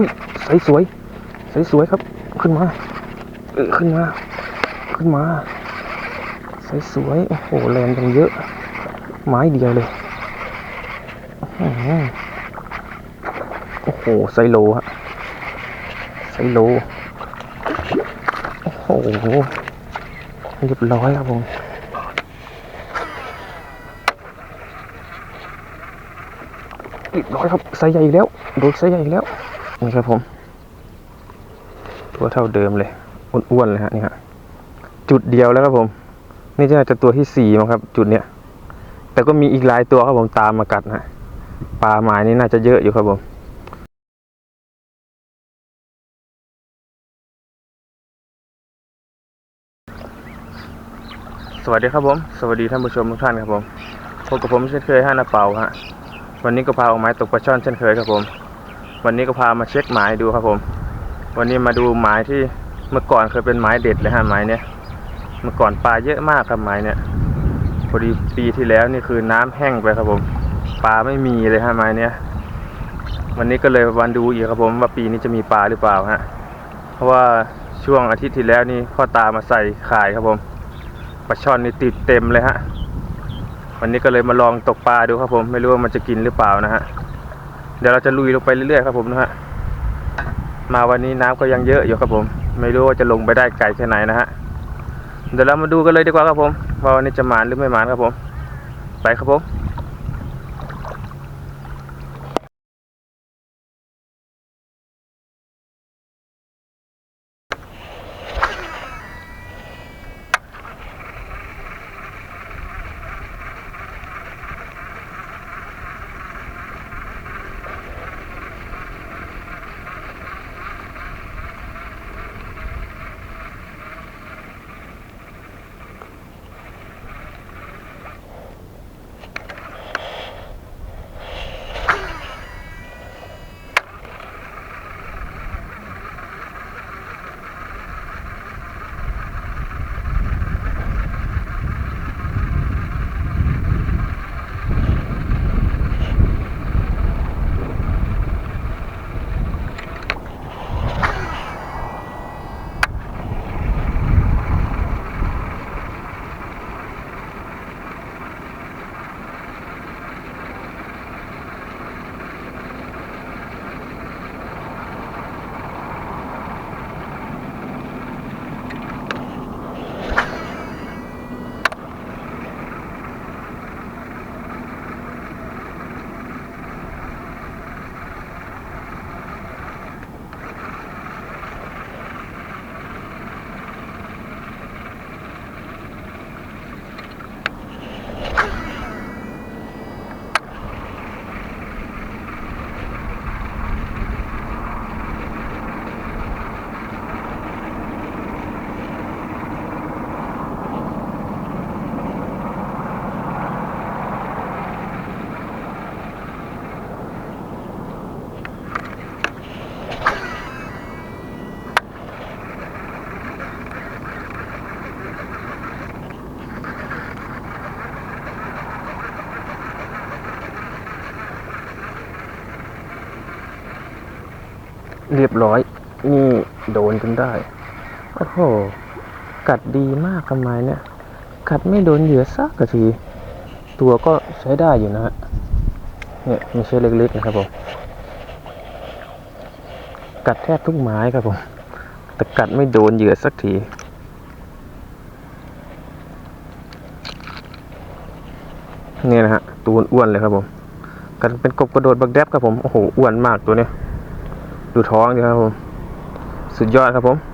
อุ้ยใสสวยใสสวยครับ ขึ้นมาเออขึ้นมา ขึ้นมาใสสวยโอ้โหแรงกันเยอะ ไม้เดียวเลยโอ้โหไซโลฮะไซโลโอ้โหเรียบร้อยครับผมเรียบร้อยครับไซใหญ่อีกแล้วโดนไซใหญ่อีกแล้ว นี่ครับผม ตัวเท่าเดิมเลยอ้วนๆเลยฮะนี่ฮะจุดเดียวแล้วครับผม นี่จะจะตัวที่สี่มั้งครับ จุดเนี้ยแต่ก็มีอีกหลายตัวครับผมตามมากัดนะปลาหมายนี่น่าจะเยอะอยู่ครับผมสวัสดีครับผม สวัสดีท่านผู้ชมทุกท่านครับผมพบกับผมเช่นเคยห้านาเปาฮะ วันนี้ก็พาออกไม้ตกปลาช่อนเช่นเคยครับผม วันนี้ก็พามาเช็คหมายดูครับผม วันนี้มาดูหมายที่เมื่อก่อนเคยเป็นหมายเด็ดเลยฮะหมายเนี้ยเมื่อก่อนปลาเยอะมากครับหมายเนี้ยพอดีปีที่แล้วนี่คือน้ำแห้งไปครับผม ปลาไม่มีเลยฮะหมายเนี้ยวันนี้ก็เลยวันดูอีกครับผมว่าปีนี้จะมีปลาหรือเปล่าฮะเพราะว่าช่วงอาทิตย์ที่แล้วนี่พ่อตามาใส่ขายครับผมปลาช่อนนี่ติดเต็มเลยฮะวันนี้ก็เลยมาลองตกปลาดูครับผม ไม่รู้ว่ามันจะกินหรือเปล่านะฮะ เดี๋ยวเราจะลุยลงไปเรื่อยๆครับผมนะฮะมาวันนี้น้ำก็ยังเยอะอยู่ครับผม ไม่รู้ว่าจะลงไปได้ไกลแค่ไหนนะฮะเดี๋ยวเรามาดูกันเลยดีกว่าครับผมว่าวันนี้จะหมานหรือไม่หมานครับผม ไปครับผม เรียบร้อย นี่โดนจนได้ โอ้โห กัดดีมากทำไมเนี่ย กัดไม่โดนเหยื่อสักที ตัวก็ใช้ได้อยู่นะฮะ เนี่ยไม่ใช่เล็กๆนะครับผม กัดแทบทุกไม้ครับผม แต่กัดไม่โดนเหยื่อสักทีเนี่ยนะฮะ ตัวอ้วนเลยครับผม กันเป็นกบกระโดดบักแดบครับผม โอ้โห อ้วนมากตัวเนี้ย ดูท้องดิครับผม สุดยอดครับผม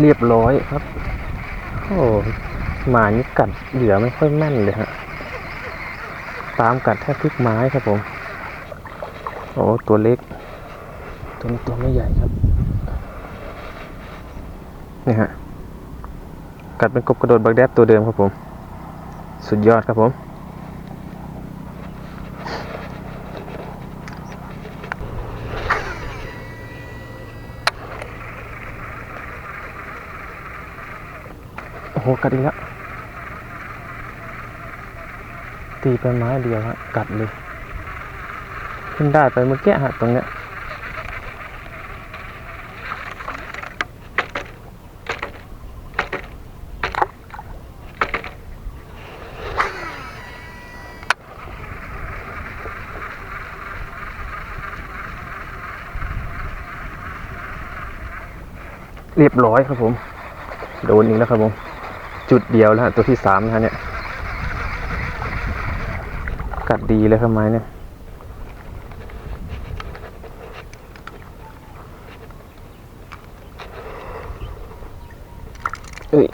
เรียบร้อยครับ โอ้หมานี่กัดเหยื่อไม่ค่อยแม่นเลยฮะ ตามกัดแทบทุกไม้ครับผม โอ้ตัวเล็ก ตัวนี้ตัวไม่ใหญ่ครับ นี่ฮะ กัดเป็นกบกระโดดบักแดบตัวเดิมครับผม สุดยอดครับผม หกัดอีกแล้วตีไปไม้เดียวฮะกัดเลย ขึ้นได้ไปเมื่อกี้ฮะตรงเนี้ยเรียบร้อยครับผม โดนอีกแล้วครับผม จุดเดียวแล้วตัวที่สามนะฮะเนี่ย กัดดีเลยครับไม้เนี่ย เอ้ย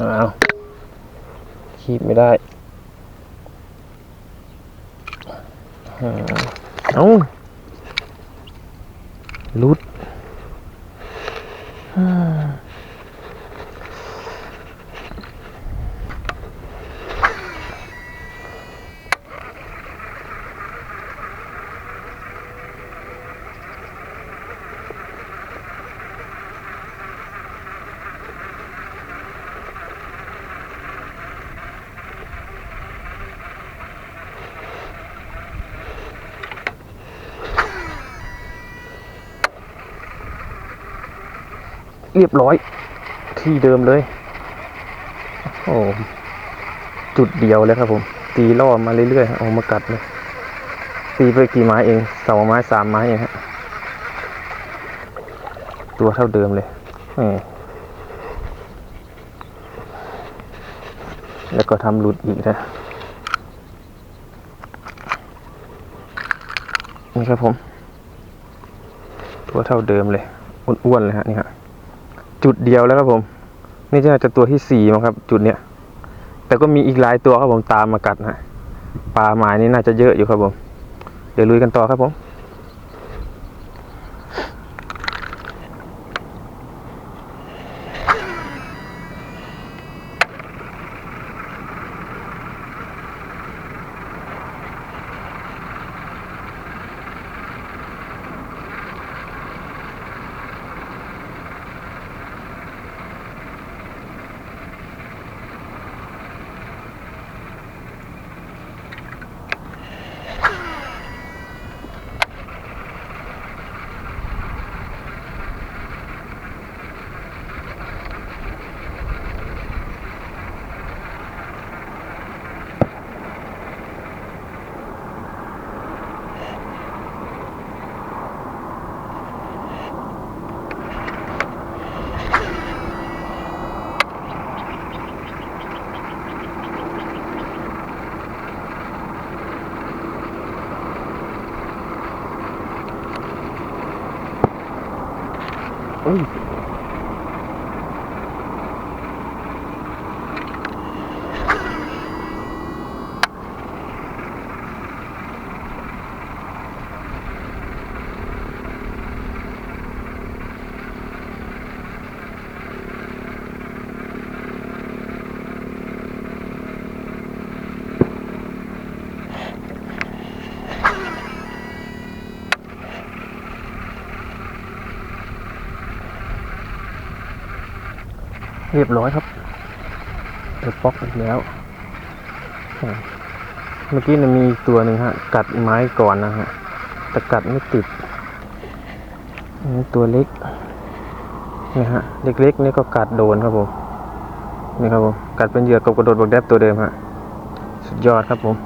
อ้าวคีบไม่ได้อ่า เอ้าลุด เรียบร้อย ที่เดิมเลย โอ้จุดเดียวเลยครับผม ตีล่อมาเรื่อยๆฮะเอามากัดเลย ตีไปกี่ไม้เองสองไม้สามไม้เองฮะตัวเท่าเดิมเลยแล้วก็ทำหลุดอีกนะนี่ครับผม ตัวเท่าเดิมเลยอ้วนๆเลยฮะนี่ฮะ จุดเดียวแล้วครับผม นี่จะจะตัวที่สี่มั้งครับ จุดเนี้ยแต่ก็มีอีกหลายตัวครับผมตามมากัดนะปลาหมายนี่น่าจะเยอะอยู่ครับผม เดี๋ยวลุยกันต่อครับผม รียบร้อยครับเดือป๊อกอีกแล้ว เมื่อกี้นะมีตัวหนึ่งฮะ กัดไม้ก่อนนะฮะแต่กัดไม่ติดนนี้ตัวเล็กนี่ฮะ เล็กๆนี่ก็กัดโดนครับผม นี่ครับผม กัดเป็นเหยื่อกบกระโดดบักแดบตัวเดิมฮะ สุดยอดครับผม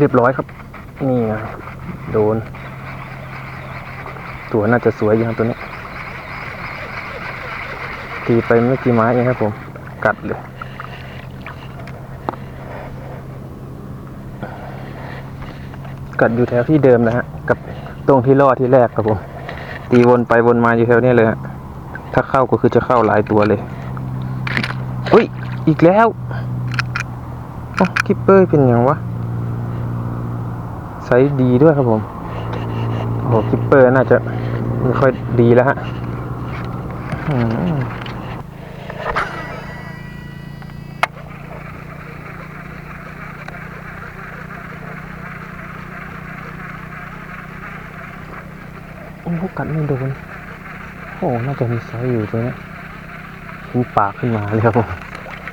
เรียบร้อยครับ นี่ไงโดน ตัวน่าจะสวยอยู่ครับตัวนี้ ตีไปไม่กี่ไม้เองครับผม กัดเลย กัดอยู่แถวที่เดิมนะฮะ กับตรงที่ล่อที่แรกครับผม ตีวนไปวนมาอยู่แถวนี้เลยฮะ ถ้าเข้าก็คือจะเข้าหลายตัวเลยอุ้ย อีกแล้วอ๋อคิปเปอร์เป็นอย่างวะ ซส์ดีด้วยครับผมโอ้โหคิปเปอร์น่าจะไม่ค่อยดีแล้วฮะอืมโอ้กัดไม่โดนโอ้น่าจะมีไซส์อยู่ตัวนี้ยมีปากขึ้นมาเลยครับผม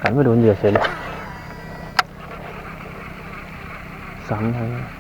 กัดไม่โดนเหยื่อเฉยเลยซ้ำเลย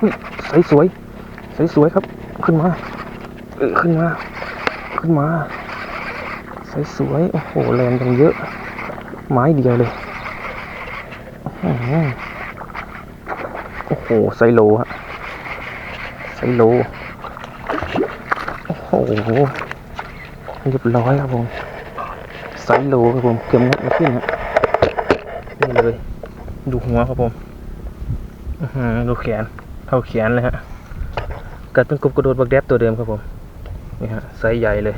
อุ้ยใสสวยสวยครับ ขึ้นมาเออขึ้นมา ขึ้นมาใสสวยโอ้โหแรงกันเยอะ ไม้เดียวเลยโอ้โหไซโลฮะไซโลโอ้โหเรียบร้อยครับผมไซโลครับผมเกือบงัดม่ขึ้นฮะนี่เลย ดูหัวครับผมอื้อหือดูแขน เท่าแขนเลยฮะกัดเป็นกบกระโดดบักแดบตัวเดิมครับผมนี่ฮะไซส์ใหญ่เลย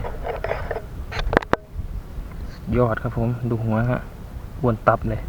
ยอดครับผมดูหัวฮะบวนตับเลย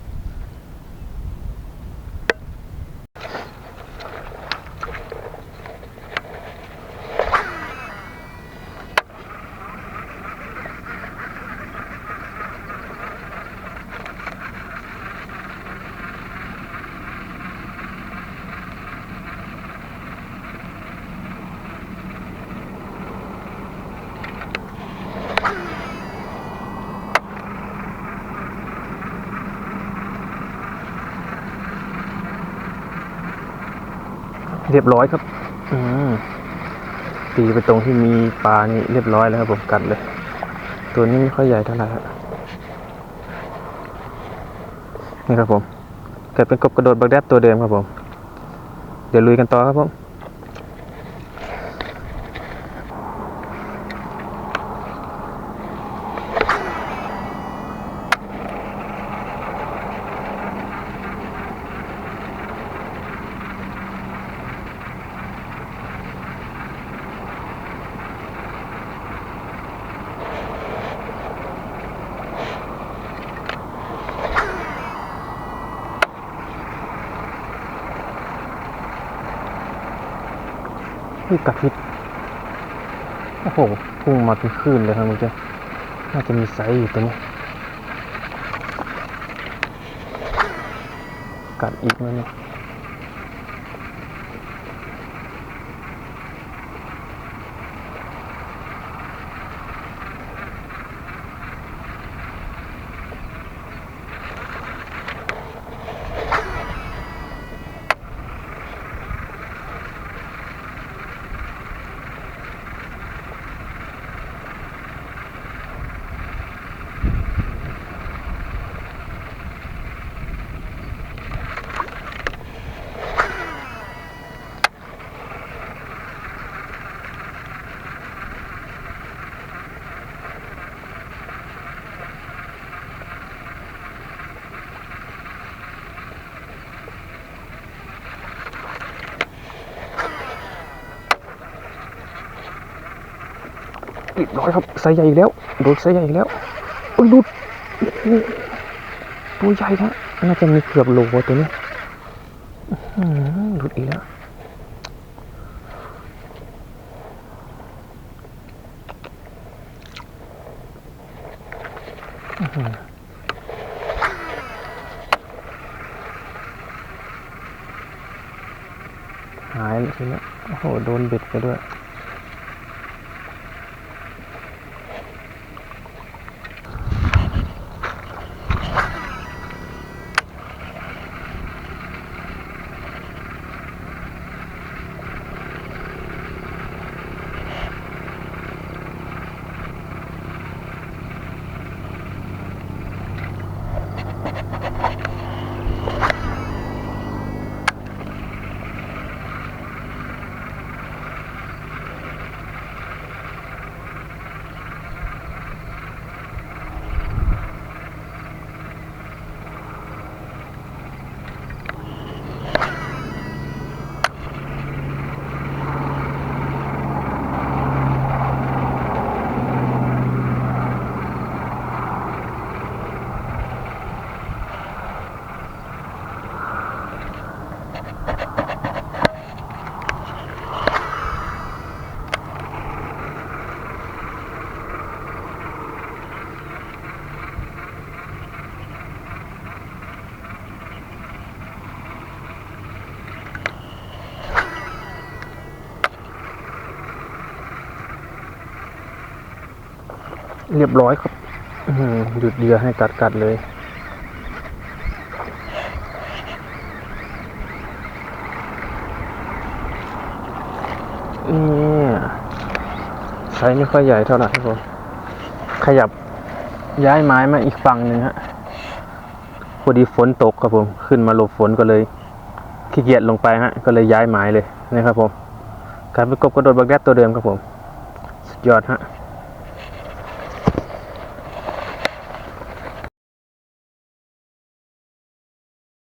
เรียบร้อยครับ อืมตีไปตรงที่มีปลานี่เรียบร้อยแล้วครับผมกัดเลย ตัวนี้ไม่ค่อยใหญ่เท่าไหร่ครับนี่ครับผมกัดเป็นกบกระโดดบักแดบตัวเดิมครับผม เดี๋ยวลุยกันต่อครับผม นี่กัดพิษโอ้โหพุ่งมาเป็นคลื่นเลยครับมึงจ้น่าจะมีไซส์อยู่ตัวนี้ กัดอีกแล้วเนี่ย เรียบร้อยครับไซส์ใหญ่อีกแล้วโดนไซส์ใหญ่อีกแล้วโอ้ยหลุดตัวใหญ่นะน่าจะมีเกือบโลตัวนี้หลุดอีกแล้วหายเลยทีนี้โอ้โห โดนเบ็ดไปด้วย เรียบร้อยครับหยุดเรือให้กัดกัดเลยนี่ไซส์ไม่ค่อยใหญ่เท่าไหร่ครับผมขยับย้ายไม้มาอีกฝั่งหนึ่งฮะพอดีฝนตกครับผม ขึ้นมาหลบฝนก็เลยขี้เกียจลงไปฮะ ก็เลยย้ายไม้เลยนะครับผมการไปกบกระโดดบักแดดตัวเดิมครับผม สุดยอดฮะ